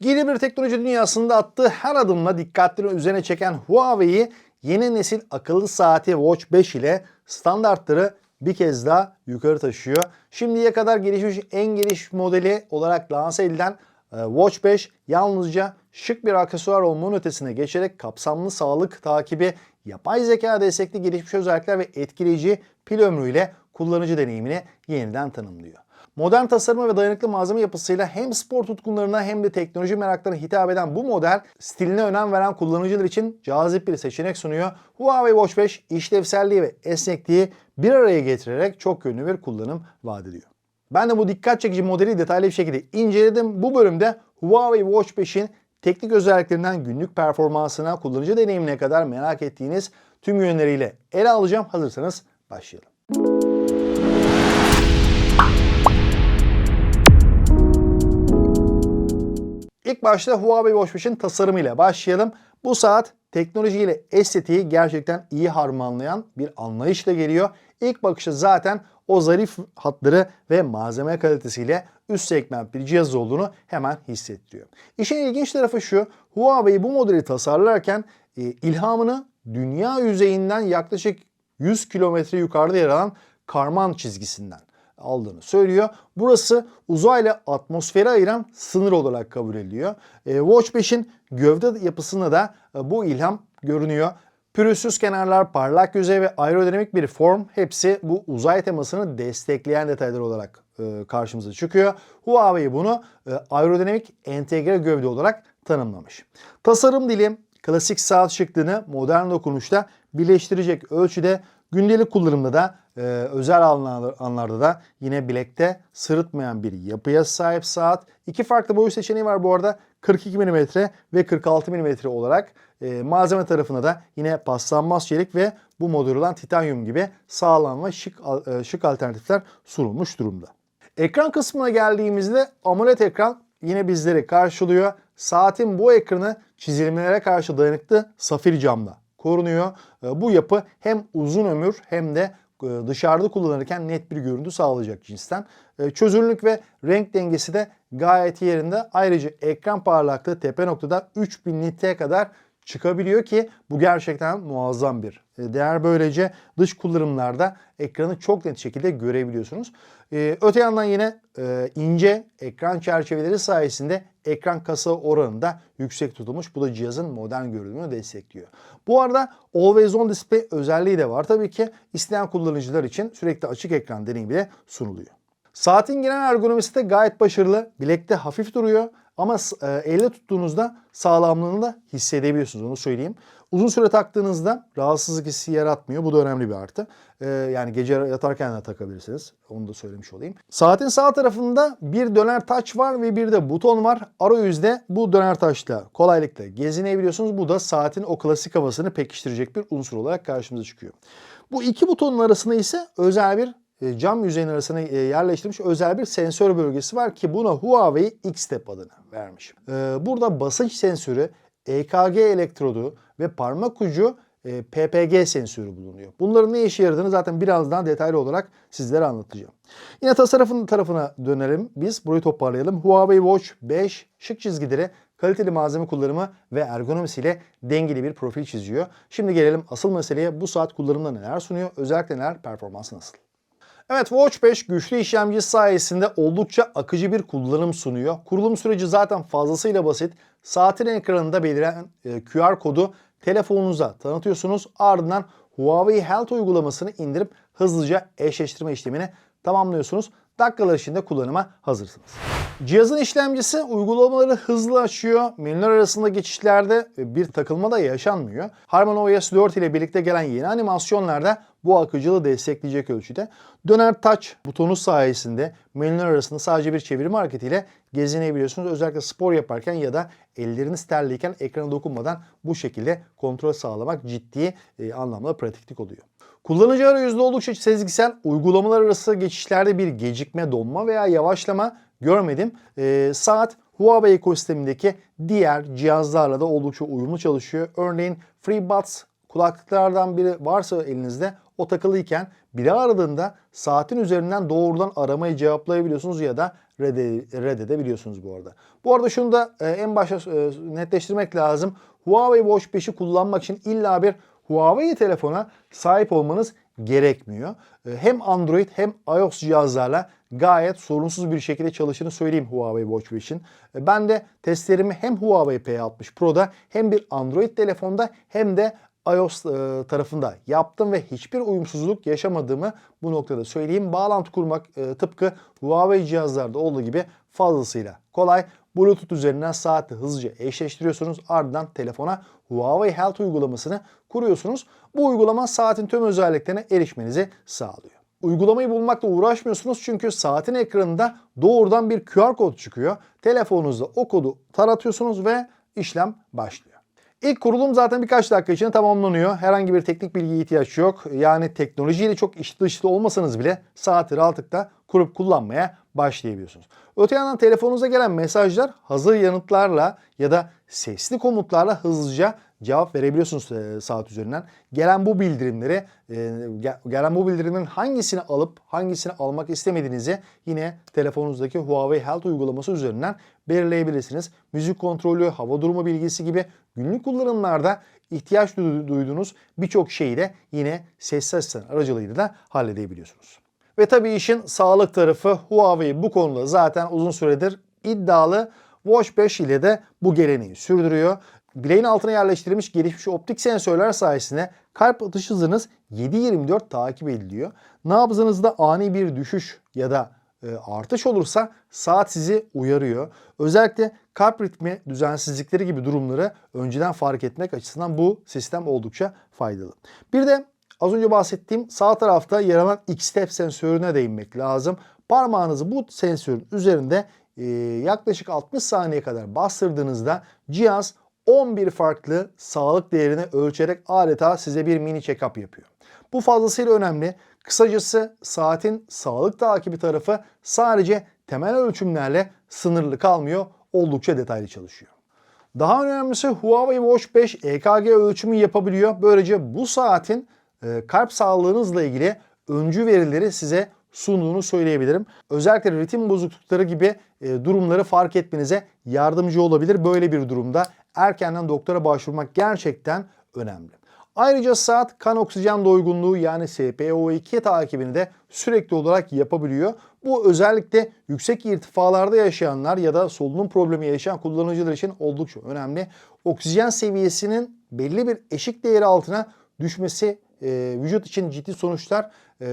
Yeni bir teknoloji dünyasında attığı her adımla dikkatleri üzerine çeken Huawei'yi yeni nesil akıllı saati Watch 5 ile standartları bir kez daha yukarı taşıyor. Şimdiye kadar gelişmiş en geniş modeli olarak lanse edilen e, Watch 5 yalnızca şık bir aksesuar olmanın ötesine geçerek kapsamlı sağlık takibi, yapay zeka destekli gelişmiş özellikler ve etkileyici pil ömrüyle kullanıcı deneyimini yeniden tanımlıyor. Modern tasarımı ve dayanıklı malzeme yapısıyla hem spor tutkunlarına hem de teknoloji meraklarına hitap eden bu model stiline önem veren kullanıcılar için cazip bir seçenek sunuyor. Huawei Watch 5 işlevselliği ve esnekliği bir araya getirerek çok yönlü bir kullanım vaat ediyor. Ben de bu dikkat çekici modeli detaylı bir şekilde inceledim. Bu bölümde Huawei Watch 5'in teknik özelliklerinden günlük performansına, kullanıcı deneyimine kadar merak ettiğiniz tüm yönleriyle ele alacağım. Hazırsanız başlayalım. İlk başta Huawei Watch 5'in tasarımıyla başlayalım. Bu saat teknolojiyle estetiği gerçekten iyi harmanlayan bir anlayışla geliyor. İlk bakışta zaten o zarif hatları ve malzeme kalitesiyle üst segment bir cihaz olduğunu hemen hissettiriyor. İşin ilginç tarafı şu, Huawei bu modeli tasarlarken e, ilhamını dünya yüzeyinden yaklaşık 100 kilometre yukarıda yer alan Karman çizgisinden aldığını söylüyor. Burası uzayla atmosferi ayıran sınır olarak kabul ediliyor. E, Watch 5'in gövde yapısında da e, bu ilham görünüyor. Pürüzsüz kenarlar, parlak yüzey ve aerodinamik bir form hepsi bu uzay temasını destekleyen detaylar olarak e, karşımıza çıkıyor. Huawei bunu e, aerodinamik entegre gövde olarak tanımlamış. Tasarım dili klasik saat şıklığını modern dokunuşta birleştirecek ölçüde gündelik kullanımda da e, özel anlar- anlarda da yine bilekte sırıtmayan bir yapıya sahip saat. İki farklı boyut seçeneği var bu arada. 42 mm ve 46 mm olarak e, malzeme tarafında da yine paslanmaz çelik ve bu model olan titanyum gibi sağlam ve şık, e, şık alternatifler sunulmuş durumda. Ekran kısmına geldiğimizde AMOLED ekran yine bizleri karşılıyor. Saatin bu ekranı çizilmelere karşı dayanıklı safir camla korunuyor. E, Bu yapı hem uzun ömür hem de dışarıda kullanırken net bir görüntü sağlayacak cinsten. E, Çözünürlük ve renk dengesi de gayet yerinde. Ayrıca ekran parlaklığı tepe noktada 3000 nit'e kadar çıkabiliyor ki bu gerçekten muazzam bir e, değer. Böylece dış kullanımlarda ekranı çok net şekilde görebiliyorsunuz. E, Öte yandan yine e, ince ekran çerçeveleri sayesinde ekran kasa oranı da yüksek tutulmuş. Bu da cihazın modern görünümünü destekliyor. Bu arada Always On Display özelliği de var. Tabii ki isteyen kullanıcılar için sürekli açık ekran deneyimi de sunuluyor. Saatin genel ergonomisi de gayet başarılı. Bilekte hafif duruyor ama e, elle tuttuğunuzda sağlamlığını da hissedebiliyorsunuz onu söyleyeyim. Uzun süre taktığınızda rahatsızlık hissi yaratmıyor. Bu da önemli bir artı. E, yani gece yatarken de takabilirsiniz. Onu da söylemiş olayım. Saatin sağ tarafında bir döner taç var ve bir de buton var. Arayüzde bu döner taşla kolaylıkla gezinebiliyorsunuz. Bu da saatin o klasik havasını pekiştirecek bir unsur olarak karşımıza çıkıyor. Bu iki butonun arasında ise özel bir cam yüzeyinin arasına e, yerleştirilmiş özel bir sensör bölgesi var ki buna Huawei X-Step adını vermiş. E, Burada basınç sensörü, EKG elektrodu ve parmak ucu e, PPG sensörü bulunuyor. Bunların ne işe yaradığını zaten birazdan detaylı olarak sizlere anlatacağım. Yine tasarrufun tarafına dönelim. Biz burayı toparlayalım. Huawei Watch 5 şık çizgileri, kaliteli malzeme kullanımı ve ergonomisiyle dengeli bir profil çiziyor. Şimdi gelelim asıl meseleye. Bu saat kullanımda neler sunuyor? Özellikle neler? Performansı nasıl? Evet Watch 5 güçlü işlemci sayesinde oldukça akıcı bir kullanım sunuyor. Kurulum süreci zaten fazlasıyla basit. Saatin ekranında beliren e, QR kodu telefonunuza tanıtıyorsunuz. Ardından Huawei Health uygulamasını indirip hızlıca eşleştirme işlemini tamamlıyorsunuz. Dakikalar içinde kullanıma hazırsınız. Cihazın işlemcisi uygulamaları hızlı açıyor. Menüler arasında geçişlerde bir takılma da yaşanmıyor. HarmonyOS 4 ile birlikte gelen yeni animasyonlarda bu akıcılığı destekleyecek ölçüde. Döner touch butonu sayesinde menüler arasında sadece bir çevirme hareketiyle gezinebiliyorsunuz. Özellikle spor yaparken ya da elleriniz terliyken ekrana dokunmadan bu şekilde kontrol sağlamak ciddi e, anlamda pratiklik oluyor. Kullanıcı arayüzde oldukça sezgisel uygulamalar arası geçişlerde bir gecikme, donma veya yavaşlama görmedim. Ee, saat Huawei ekosistemindeki diğer cihazlarla da oldukça uyumlu çalışıyor. Örneğin FreeBuds kulaklıklardan biri varsa elinizde o takılıyken biri aradığında saatin üzerinden doğrudan aramayı cevaplayabiliyorsunuz ya da redde- reddedebiliyorsunuz bu arada. Bu arada şunu da e, en başta e, netleştirmek lazım. Huawei Watch 5'i kullanmak için illa bir Huawei telefona sahip olmanız gerekmiyor. E, Hem Android hem iOS cihazlarla gayet sorunsuz bir şekilde çalıştığını söyleyeyim Huawei Watch 5'in. E, Ben de testlerimi hem Huawei P60 Pro'da hem bir Android telefonda hem de iOS e, tarafında yaptım ve hiçbir uyumsuzluk yaşamadığımı bu noktada söyleyeyim. Bağlantı kurmak e, tıpkı Huawei cihazlarda olduğu gibi fazlasıyla kolay. Bluetooth üzerinden saatle hızlıca eşleştiriyorsunuz. Ardından telefona Huawei Health uygulamasını kuruyorsunuz. Bu uygulama saatin tüm özelliklerine erişmenizi sağlıyor. Uygulamayı bulmakla uğraşmıyorsunuz çünkü saatin ekranında doğrudan bir QR kod çıkıyor. Telefonunuzda o kodu taratıyorsunuz ve işlem başlıyor. İlk kurulum zaten birkaç dakika içinde tamamlanıyor. Herhangi bir teknik bilgiye ihtiyaç yok. Yani teknolojiyle çok içli dışlı olmasanız bile saati rahatlıkla kurup kullanmaya başlayabiliyorsunuz. Öte yandan telefonunuza gelen mesajlar hazır yanıtlarla ya da sesli komutlarla hızlıca cevap verebiliyorsunuz e, saat üzerinden. Gelen bu bildirimleri, e, ge- gelen bu bildirimlerin hangisini alıp hangisini almak istemediğinizi yine telefonunuzdaki Huawei Health uygulaması üzerinden belirleyebilirsiniz. Müzik kontrolü, hava durumu bilgisi gibi günlük kullanımlarda ihtiyaç du- duyduğunuz birçok şeyi de yine sesli asistan aracılığıyla da halledebiliyorsunuz. Ve tabii işin sağlık tarafı Huawei bu konuda zaten uzun süredir iddialı. Watch 5 ile de bu geleneği sürdürüyor. Bileğin altına yerleştirilmiş gelişmiş optik sensörler sayesinde kalp atış hızınız 7-24 takip ediliyor. Nabzınızda ani bir düşüş ya da e, artış olursa saat sizi uyarıyor. Özellikle kalp ritmi düzensizlikleri gibi durumları önceden fark etmek açısından bu sistem oldukça faydalı. Bir de az önce bahsettiğim sağ tarafta yer alan X-Step sensörüne değinmek lazım. Parmağınızı bu sensörün üzerinde e, yaklaşık 60 saniye kadar bastırdığınızda cihaz 11 farklı sağlık değerini ölçerek adeta size bir mini check-up yapıyor. Bu fazlasıyla önemli. Kısacası saatin sağlık takibi tarafı sadece temel ölçümlerle sınırlı kalmıyor, oldukça detaylı çalışıyor. Daha önemlisi Huawei Watch 5 EKG ölçümü yapabiliyor. Böylece bu saatin e, kalp sağlığınızla ilgili öncü verileri size sunduğunu söyleyebilirim. Özellikle ritim bozuklukları gibi e, durumları fark etmenize yardımcı olabilir. Böyle bir durumda erkenden doktora başvurmak gerçekten önemli. Ayrıca saat kan oksijen doygunluğu yani SpO2 takibini de sürekli olarak yapabiliyor. Bu özellikle yüksek irtifalarda yaşayanlar ya da solunum problemi yaşayan kullanıcılar için oldukça önemli. Oksijen seviyesinin belli bir eşik değeri altına düşmesi e, vücut için ciddi sonuçlar e,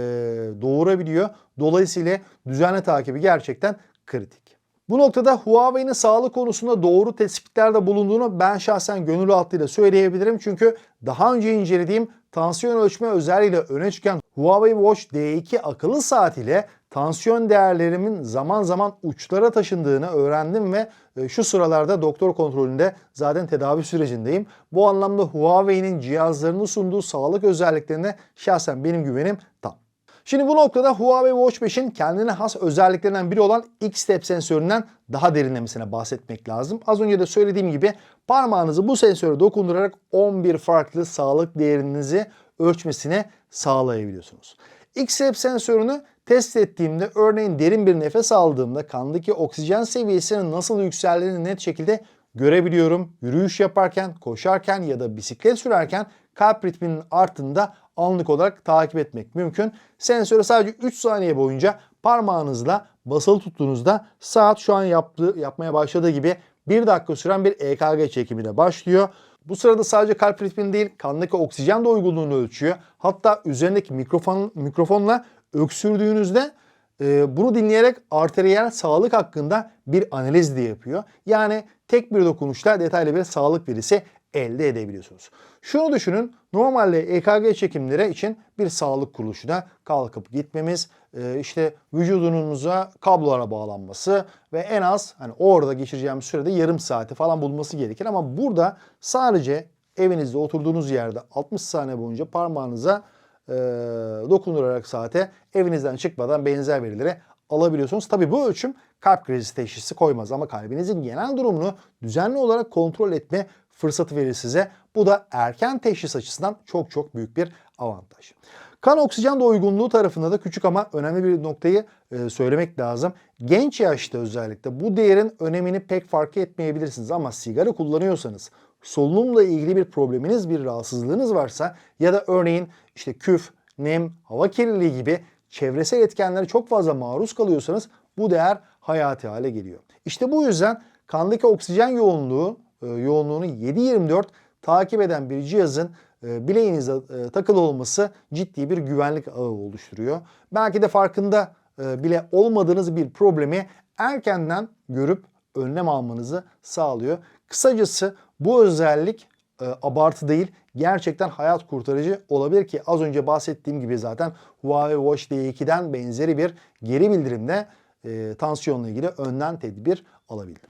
doğurabiliyor. Dolayısıyla düzenli takibi gerçekten kritik. Bu noktada Huawei'nin sağlık konusunda doğru tespitlerde bulunduğunu ben şahsen gönül rahatlığıyla söyleyebilirim. Çünkü daha önce incelediğim tansiyon ölçme özelliğiyle öne çıkan Huawei Watch D2 akıllı saat ile tansiyon değerlerimin zaman zaman uçlara taşındığını öğrendim ve e, şu sıralarda doktor kontrolünde zaten tedavi sürecindeyim. Bu anlamda Huawei'nin cihazlarını sunduğu sağlık özelliklerine şahsen benim güvenim tam. Şimdi bu noktada Huawei Watch 5'in kendine has özelliklerinden biri olan X-Step sensöründen daha derinlemesine bahsetmek lazım. Az önce de söylediğim gibi parmağınızı bu sensöre dokundurarak 11 farklı sağlık değerinizi ölçmesine sağlayabiliyorsunuz. X-Step sensörünü test ettiğimde örneğin derin bir nefes aldığımda kandaki oksijen seviyesinin nasıl yükseldiğini net şekilde görebiliyorum. Yürüyüş yaparken, koşarken ya da bisiklet sürerken kalp ritminin arttığında anlık olarak takip etmek mümkün. Sensörü sadece 3 saniye boyunca parmağınızla basılı tuttuğunuzda saat şu an yaptığı, yapmaya başladığı gibi 1 dakika süren bir EKG çekimine başlıyor. Bu sırada sadece kalp ritmini değil kandaki oksijen doygunluğunu ölçüyor. Hatta üzerindeki mikrofon, mikrofonla öksürdüğünüzde e, bunu dinleyerek arteriyel sağlık hakkında bir analiz de yapıyor. Yani tek bir dokunuşla detaylı bir sağlık verisi elde edebiliyorsunuz. Şunu düşünün normalde EKG çekimleri için bir sağlık kuruluşuna kalkıp gitmemiz, e, işte vücudunuza kablolara bağlanması ve en az hani orada geçireceğimiz sürede yarım saati falan bulması gerekir. Ama burada sadece evinizde oturduğunuz yerde 60 saniye boyunca parmağınıza e, dokundurarak saate evinizden çıkmadan benzer verileri alabiliyorsunuz. Tabi bu ölçüm kalp krizi teşhisi koymaz ama kalbinizin genel durumunu düzenli olarak kontrol etme fırsatı verir size. Bu da erken teşhis açısından çok çok büyük bir avantaj. Kan oksijen doygunluğu tarafında da küçük ama önemli bir noktayı e, söylemek lazım. Genç yaşta özellikle bu değerin önemini pek fark etmeyebilirsiniz ama sigara kullanıyorsanız solunumla ilgili bir probleminiz, bir rahatsızlığınız varsa ya da örneğin işte küf, nem, hava kirliliği gibi çevresel etkenlere çok fazla maruz kalıyorsanız bu değer hayati hale geliyor. İşte bu yüzden kandaki oksijen yoğunluğu e, yoğunluğunu 7-24 takip eden bir cihazın e, bileğinize e, takılı olması ciddi bir güvenlik ağı oluşturuyor. Belki de farkında bile olmadığınız bir problemi erkenden görüp önlem almanızı sağlıyor. Kısacası bu özellik e, abartı değil gerçekten hayat kurtarıcı olabilir ki az önce bahsettiğim gibi zaten Huawei Watch D2'den benzeri bir geri bildirimde e, tansiyonla ilgili önden tedbir alabildim.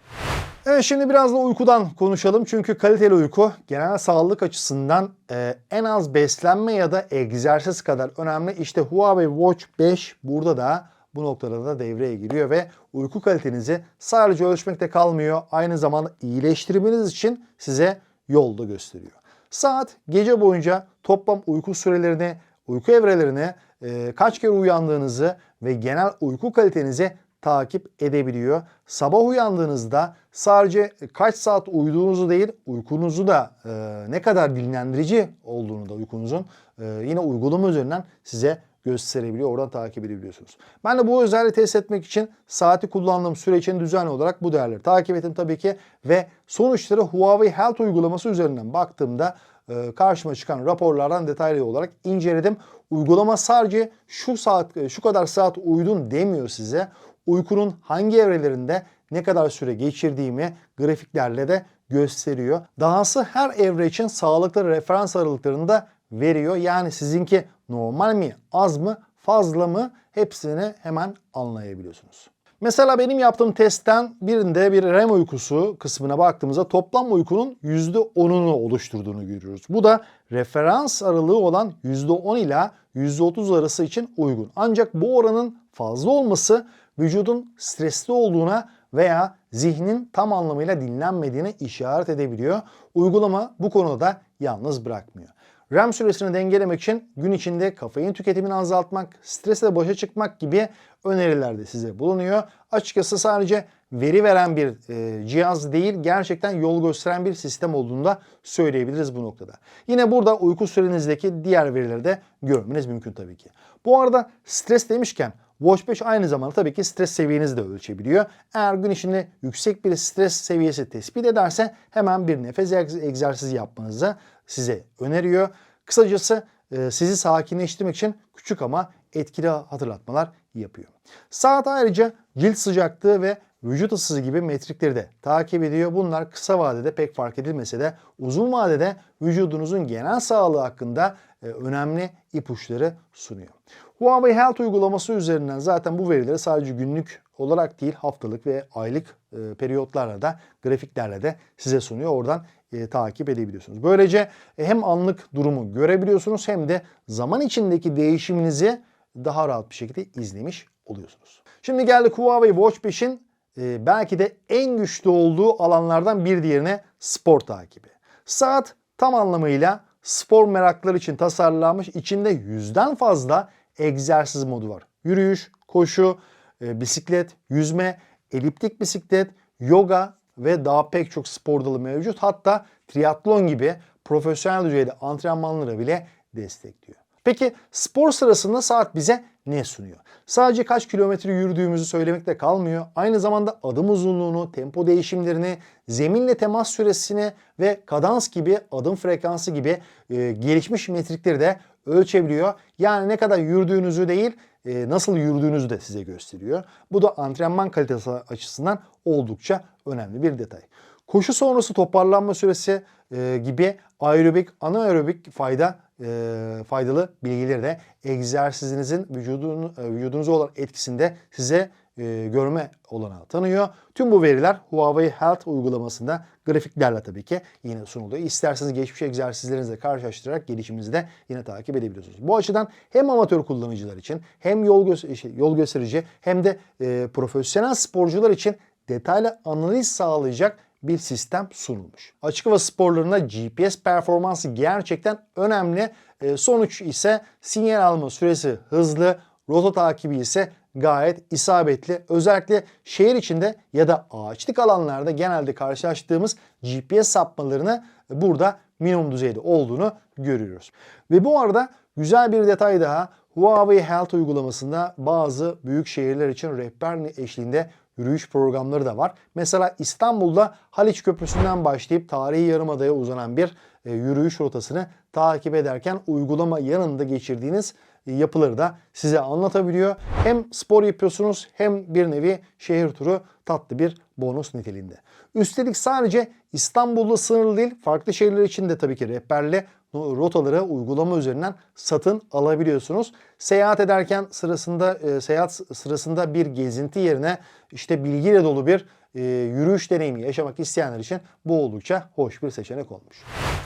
Evet şimdi biraz da uykudan konuşalım. Çünkü kaliteli uyku genel sağlık açısından e, en az beslenme ya da egzersiz kadar önemli. İşte Huawei Watch 5 burada da bu noktada da devreye giriyor ve uyku kalitenizi sadece ölçmekte kalmıyor. Aynı zamanda iyileştirmeniz için size yolda gösteriyor. Saat gece boyunca toplam uyku sürelerini, uyku evrelerini, e, kaç kere uyandığınızı ve genel uyku kalitenizi takip edebiliyor. Sabah uyandığınızda sadece kaç saat uyuduğunuzu değil, uykunuzu da e, ne kadar dinlendirici olduğunu da uykunuzun e, yine uygulama üzerinden size gösterebiliyor. Oradan takip edebiliyorsunuz. Ben de bu özelliği test etmek için saati kullandığım süre için düzenli olarak bu değerleri takip ettim tabii ki. Ve sonuçları Huawei Health uygulaması üzerinden baktığımda e, karşıma çıkan raporlardan detaylı olarak inceledim. Uygulama sadece şu saat e, şu kadar saat uyudun demiyor size. Uykunun hangi evrelerinde ne kadar süre geçirdiğimi grafiklerle de gösteriyor. Dahası her evre için sağlıklı referans aralıklarını da veriyor. Yani sizinki normal mi, az mı, fazla mı hepsini hemen anlayabiliyorsunuz. Mesela benim yaptığım testten birinde bir REM uykusu kısmına baktığımızda toplam uykunun %10'unu oluşturduğunu görüyoruz. Bu da referans aralığı olan %10 ila %30 arası için uygun. Ancak bu oranın fazla olması vücudun stresli olduğuna veya zihnin tam anlamıyla dinlenmediğine işaret edebiliyor. Uygulama bu konuda yalnız bırakmıyor. REM süresini dengelemek için gün içinde kafein tüketimini azaltmak, stresle başa çıkmak gibi öneriler de size bulunuyor. Açıkçası sadece veri veren bir e, cihaz değil, gerçekten yol gösteren bir sistem olduğunu da söyleyebiliriz bu noktada. Yine burada uyku sürenizdeki diğer verileri de görmeniz mümkün tabii ki. Bu arada stres demişken Watch 5 aynı zamanda tabii ki stres seviyenizi de ölçebiliyor. Eğer gün içinde yüksek bir stres seviyesi tespit ederse hemen bir nefes egzersizi yapmanızı size öneriyor. Kısacası e, sizi sakinleştirmek için küçük ama etkili hatırlatmalar yapıyor. Saat ayrıca cilt sıcaklığı ve vücut ısısı gibi metrikleri de takip ediyor. Bunlar kısa vadede pek fark edilmese de uzun vadede vücudunuzun genel sağlığı hakkında e, önemli ipuçları sunuyor. Huawei Health uygulaması üzerinden zaten bu verileri sadece günlük olarak değil haftalık ve aylık e, periyotlarla da grafiklerle de size sunuyor. Oradan e, takip edebiliyorsunuz. Böylece e, hem anlık durumu görebiliyorsunuz hem de zaman içindeki değişiminizi daha rahat bir şekilde izlemiş oluyorsunuz. Şimdi geldik Huawei Watch 5'in e, belki de en güçlü olduğu alanlardan bir diğerine spor takibi. Saat tam anlamıyla spor merakları için tasarlanmış. İçinde yüzden fazla egzersiz modu var. Yürüyüş, koşu, e, bisiklet, yüzme, eliptik bisiklet, yoga ve daha pek çok spor dalı mevcut. Hatta triatlon gibi profesyonel düzeyde antrenmanlara bile destekliyor. Peki spor sırasında saat bize ne sunuyor? Sadece kaç kilometre yürüdüğümüzü söylemekle kalmıyor. Aynı zamanda adım uzunluğunu, tempo değişimlerini, zeminle temas süresini ve kadans gibi adım frekansı gibi e, gelişmiş metrikleri de ölçebiliyor. Yani ne kadar yürüdüğünüzü değil e, nasıl yürüdüğünüzü de size gösteriyor. Bu da antrenman kalitesi açısından oldukça önemli bir detay. Koşu sonrası toparlanma süresi e, gibi aerobik, anaerobik fayda e, faydalı bilgileri de egzersizinizin vücudun, e, vücudunuza olan etkisinde size e, görme olanağı tanıyor. Tüm bu veriler Huawei Health uygulamasında grafiklerle tabii ki yine sunuluyor. İsterseniz geçmiş egzersizlerinizle karşılaştırarak gelişiminizi de yine takip edebiliyorsunuz. Bu açıdan hem amatör kullanıcılar için hem yol, gö- şey, yol gösterici hem de e, profesyonel sporcular için detaylı analiz sağlayacak bir sistem sunulmuş. Açık hava sporlarında GPS performansı gerçekten önemli. E, sonuç ise sinyal alma süresi hızlı, rota takibi ise gayet isabetli. Özellikle şehir içinde ya da ağaçlık alanlarda genelde karşılaştığımız GPS sapmalarını burada minimum düzeyde olduğunu görüyoruz. Ve bu arada güzel bir detay daha Huawei Health uygulamasında bazı büyük şehirler için rehber eşliğinde yürüyüş programları da var. Mesela İstanbul'da Haliç Köprüsü'nden başlayıp tarihi yarımadaya uzanan bir e, yürüyüş rotasını takip ederken uygulama yanında geçirdiğiniz yapıları da size anlatabiliyor. Hem spor yapıyorsunuz hem bir nevi şehir turu tatlı bir bonus niteliğinde. Üstelik sadece İstanbul'da sınırlı değil, farklı şehirler için de tabii ki rehberli rotaları uygulama üzerinden satın alabiliyorsunuz. Seyahat ederken sırasında e, seyahat sırasında bir gezinti yerine işte bilgiyle dolu bir e, yürüyüş deneyimi yaşamak isteyenler için bu oldukça hoş bir seçenek olmuş.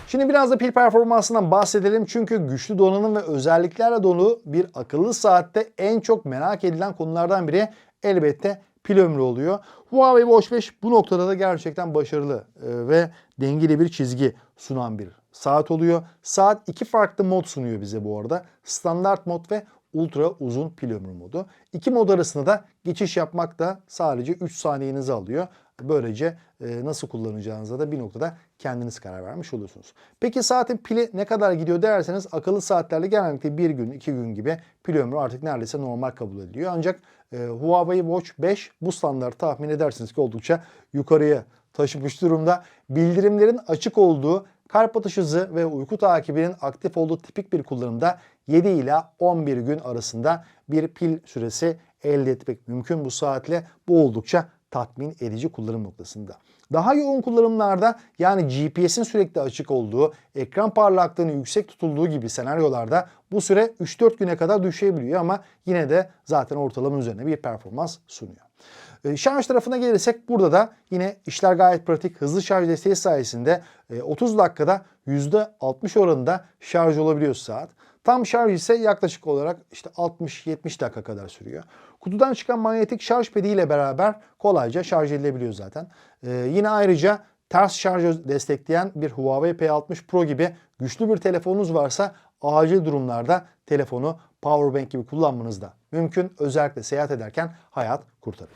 Şimdi biraz da pil performansından bahsedelim çünkü güçlü donanım ve özelliklerle dolu bir akıllı saatte en çok merak edilen konulardan biri elbette pil ömrü oluyor. Huawei Watch 5 bu noktada da gerçekten başarılı e, ve dengeli bir çizgi sunan bir saat oluyor. Saat iki farklı mod sunuyor bize bu arada. Standart mod ve ultra uzun pil ömrü modu. İki mod arasında da geçiş yapmak da sadece 3 saniyenizi alıyor. Böylece e, nasıl kullanacağınıza da bir noktada kendiniz karar vermiş oluyorsunuz. Peki saatin pili ne kadar gidiyor derseniz akıllı saatlerle genellikle bir gün, iki gün gibi pil ömrü artık neredeyse normal kabul ediliyor. Ancak e, Huawei Watch 5 bu standart tahmin edersiniz ki oldukça yukarıya taşımış durumda. Bildirimlerin açık olduğu Kalp atış hızı ve uyku takibinin aktif olduğu tipik bir kullanımda 7 ila 11 gün arasında bir pil süresi elde etmek mümkün bu saatle. Bu oldukça tatmin edici kullanım noktasında. Daha yoğun kullanımlarda yani GPS'in sürekli açık olduğu, ekran parlaklığının yüksek tutulduğu gibi senaryolarda bu süre 3-4 güne kadar düşebiliyor ama yine de zaten ortalama üzerine bir performans sunuyor. E, şarj tarafına gelirsek burada da yine işler gayet pratik. Hızlı şarj desteği sayesinde 30 e, dakikada %60 oranında şarj olabiliyor saat. Tam şarj ise yaklaşık olarak işte 60-70 dakika kadar sürüyor. Kutudan çıkan manyetik şarj pedi ile beraber kolayca şarj edilebiliyor zaten. Ee, yine ayrıca ters şarj destekleyen bir Huawei P60 Pro gibi güçlü bir telefonunuz varsa acil durumlarda telefonu powerbank gibi kullanmanız da mümkün. Özellikle seyahat ederken hayat kurtarır.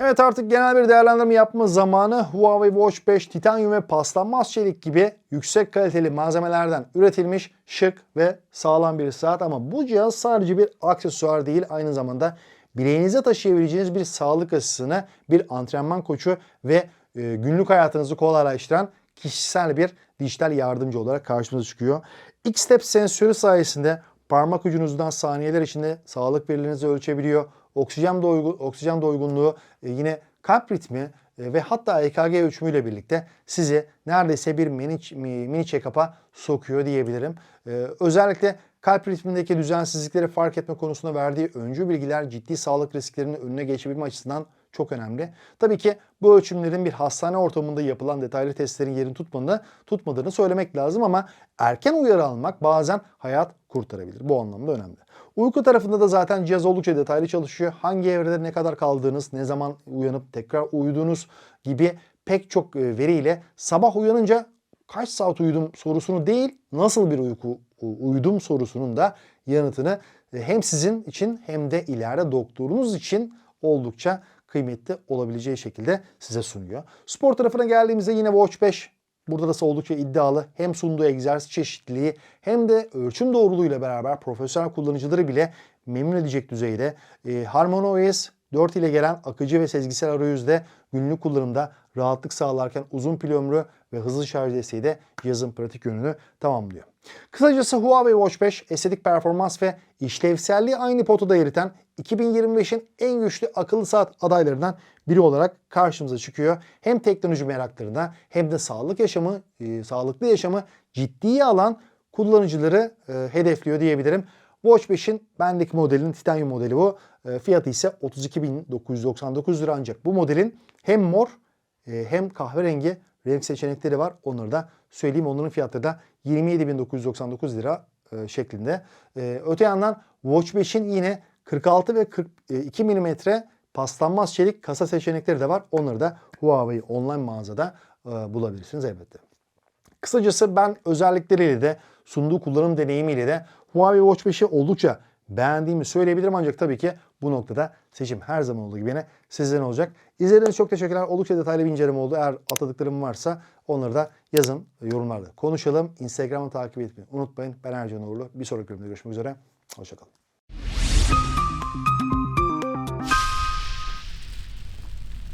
Evet artık genel bir değerlendirme yapma zamanı Huawei Watch 5 titanyum ve paslanmaz çelik gibi yüksek kaliteli malzemelerden üretilmiş şık ve sağlam bir saat ama bu cihaz sadece bir aksesuar değil aynı zamanda bileğinize taşıyabileceğiniz bir sağlık asistini, bir antrenman koçu ve e, günlük hayatınızı kolaylaştıran kişisel bir dijital yardımcı olarak karşımıza çıkıyor. X-Step sensörü sayesinde parmak ucunuzdan saniyeler içinde sağlık verilerinizi ölçebiliyor. Oksijen, doygu, oksijen doygunluğu, e, yine kalp ritmi e, ve hatta EKG ölçümüyle birlikte sizi neredeyse bir mini, mini check-up'a sokuyor diyebilirim. E, özellikle kalp ritmindeki düzensizlikleri fark etme konusunda verdiği öncü bilgiler ciddi sağlık risklerinin önüne geçebilme açısından çok önemli. Tabii ki bu ölçümlerin bir hastane ortamında yapılan detaylı testlerin yerini tutmadığını, tutmadığını söylemek lazım ama erken uyarı almak bazen hayat kurtarabilir. Bu anlamda önemli. Uyku tarafında da zaten cihaz oldukça detaylı çalışıyor. Hangi evrede ne kadar kaldığınız, ne zaman uyanıp tekrar uyuduğunuz gibi pek çok e, veriyle sabah uyanınca kaç saat uyudum sorusunu değil, nasıl bir uyku uyudum sorusunun da yanıtını e, hem sizin için hem de ileride doktorunuz için oldukça kıymetli olabileceği şekilde size sunuyor. Spor tarafına geldiğimizde yine Watch 5 burada da oldukça iddialı. Hem sunduğu egzersiz çeşitliliği hem de ölçüm doğruluğuyla beraber profesyonel kullanıcıları bile memnun edecek düzeyde. E, HarmonyOS 4 ile gelen akıcı ve sezgisel arayüzde günlük kullanımda rahatlık sağlarken uzun pil ömrü ve hızlı şarj desteği de cihazın pratik yönünü tamamlıyor. Kısacası Huawei Watch 5 estetik performans ve işlevselliği aynı potada eriten 2025'in en güçlü akıllı saat adaylarından biri olarak karşımıza çıkıyor. Hem teknoloji meraklarına hem de sağlık yaşamı, e, sağlıklı yaşamı ciddiye alan kullanıcıları e, hedefliyor diyebilirim. Watch 5'in bendeki modelinin titanyum modeli bu. E, fiyatı ise 32.999 lira ancak bu modelin hem mor e, hem kahverengi renk seçenekleri var. Onları da söyleyeyim. Onların fiyatları da 27.999 lira e, şeklinde. E, öte yandan Watch 5'in yine 46 ve 42 mm paslanmaz çelik kasa seçenekleri de var. Onları da Huawei online mağazada e, bulabilirsiniz elbette. Kısacası ben özellikleriyle de sunduğu kullanım deneyimiyle de Huawei Watch 5'i oldukça beğendiğimi söyleyebilirim. Ancak tabii ki bu noktada seçim her zaman olduğu gibi yine sizden olacak. İzlediğiniz çok teşekkürler. Oldukça detaylı bir inceleme oldu. Eğer atladıklarım varsa onları da yazın yorumlarda konuşalım. Instagram'ı takip etmeyi unutmayın. Ben Ercan Uğurlu. Bir sonraki bölümde görüşmek üzere. Hoşçakalın.